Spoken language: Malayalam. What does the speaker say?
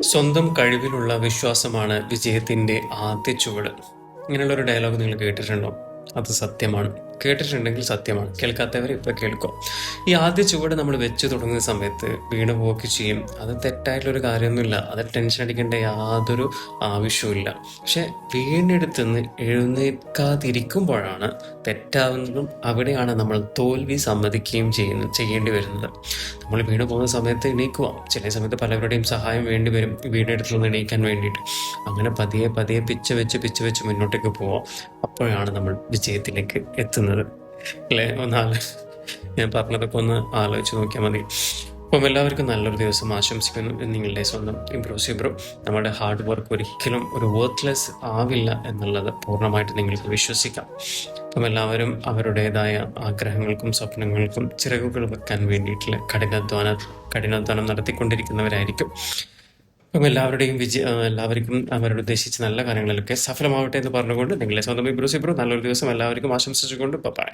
സ്വന്തം കഴിവിലുള്ള വിശ്വാസമാണ് വിജയത്തിന്റെ ആദ്യ ചുവട്. ഇങ്ങനെയുള്ള ഒരു ഡയലോഗ് നിങ്ങൾ കേട്ടിട്ടുണ്ടോ? അത് സത്യമാണ്. കേട്ടിട്ടുണ്ടെങ്കിൽ സത്യമാണ്. കേൾക്കാത്തവർ ഇപ്പൊ കേൾക്കും. ഈ ആദ്യ ചുവട് നമ്മൾ വെച്ച് തുടങ്ങുന്ന സമയത്ത് വീണ് പോക്ക് ചെയ്യും. അത് തെറ്റായിട്ടുള്ളൊരു കാര്യമൊന്നുമില്ല. അത് ടെൻഷൻ അടിക്കേണ്ട യാതൊരു ആവശ്യവുമില്ല. പക്ഷെ വീണെടുത്തുനിന്ന് എഴുന്നേൽക്കാതിരിക്കുമ്പോഴാണ് തെറ്റാവുന്നതും അവിടെയാണ് നമ്മൾ തോൽവി സമ്മതിക്കുകയും ചെയ്യുന്ന ചെയ്യേണ്ടി വരുന്നത്. നമ്മൾ വീണ് പോകുന്ന സമയത്ത് എണീക്കുക. ചില സമയത്ത് പലവരുടെയും സഹായം വേണ്ടി വരും. വീണെടുത്ത് നിന്ന് എണീക്കാൻ വേണ്ടിയിട്ട്. അങ്ങനെ പതിയെ പതിയെ പിച്ച് വെച്ച് പിച്ച് വെച്ച് മുന്നോട്ടേക്ക് പോവാം അപ്പോഴാണ് നമ്മൾ വിജയത്തിലേക്ക് എത്തുന്നത്. അല്ലേ? ഒന്ന് ആലോ ഞാൻ പറഞ്ഞതൊക്കെ ഒന്ന് ആലോചിച്ച് നോക്കിയാൽ മതി. അപ്പം എല്ലാവർക്കും നല്ലൊരു ദിവസം ആശംസിക്കുന്നു. നിങ്ങളുടെ സ്വന്തം ഇംപ്രൂവ് ഇബ്രോ നമ്മുടെ ഹാർഡ് വർക്ക് ഒരിക്കലും ഒരു വർത്ത്ലെസ് ആവില്ല എന്നുള്ളത് പൂർണമായിട്ട് നിങ്ങൾക്ക് വിശ്വസിക്കാം. അപ്പം എല്ലാവരും അവരുടേതായ ആഗ്രഹങ്ങൾക്കും സ്വപ്നങ്ങൾക്കും ചിറകുകൾ വെക്കാൻ വേണ്ടിയിട്ടുള്ള കഠിനാധ്വാനം കഠിനാധ്വാനം നടത്തിക്കൊണ്ടിരിക്കുന്നവരായിരിക്കും. അപ്പം എല്ലാവരുടെയും വിജയ എല്ലാവർക്കും അവരോട് ഉദ്ദേശിച്ച നല്ല കാര്യങ്ങളിലൊക്കെ സഫലമാവട്ടെ എന്ന് പറഞ്ഞുകൊണ്ട് നിങ്ങളെ സ്വന്തം ഇബ്രൂസ് സിബ്രോ നല്ലൊരു ദിവസം എല്ലാവർക്കും ആശംസിച്ചുകൊണ്ട് ബൈ.